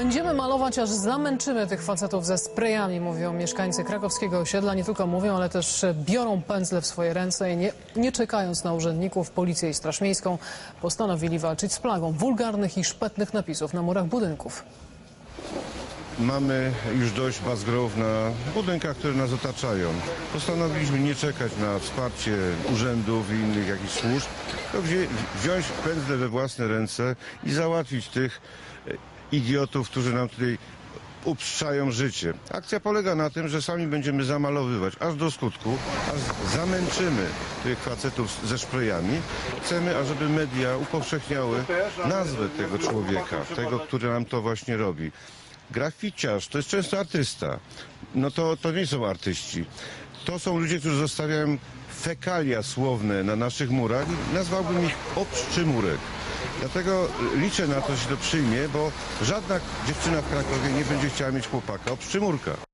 Będziemy malować, aż zamęczymy tych facetów ze sprayami, mówią mieszkańcy krakowskiego osiedla. Nie tylko mówią, ale też biorą pędzle w swoje ręce i nie, nie czekając na urzędników, policję i straż miejską, postanowili walczyć z plagą wulgarnych i szpetnych napisów na murach budynków. Mamy już dość bazgrów na budynkach, które nas otaczają. Postanowiliśmy nie czekać na wsparcie urzędów i innych jakichś służb, tylko wzię- wziąć pędzle we własne ręce i załatwić tych e, idiotów, którzy nam tutaj upszczają życie. Akcja polega na tym, że sami będziemy zamalowywać aż do skutku, aż zamęczymy tych facetów ze szprejami. Chcemy, ażeby media upowszechniały nazwę tego człowieka, tego, który nam to właśnie robi. Graficiarz to jest często artysta. No to, to nie są artyści. To są ludzie, którzy zostawiają fekalia słowne na naszych murach i nazwałbym ich obszczymurek. Dlatego liczę na to, że się to przyjmie, bo żadna dziewczyna w Krakowie nie będzie chciała mieć chłopaka obszczymurka.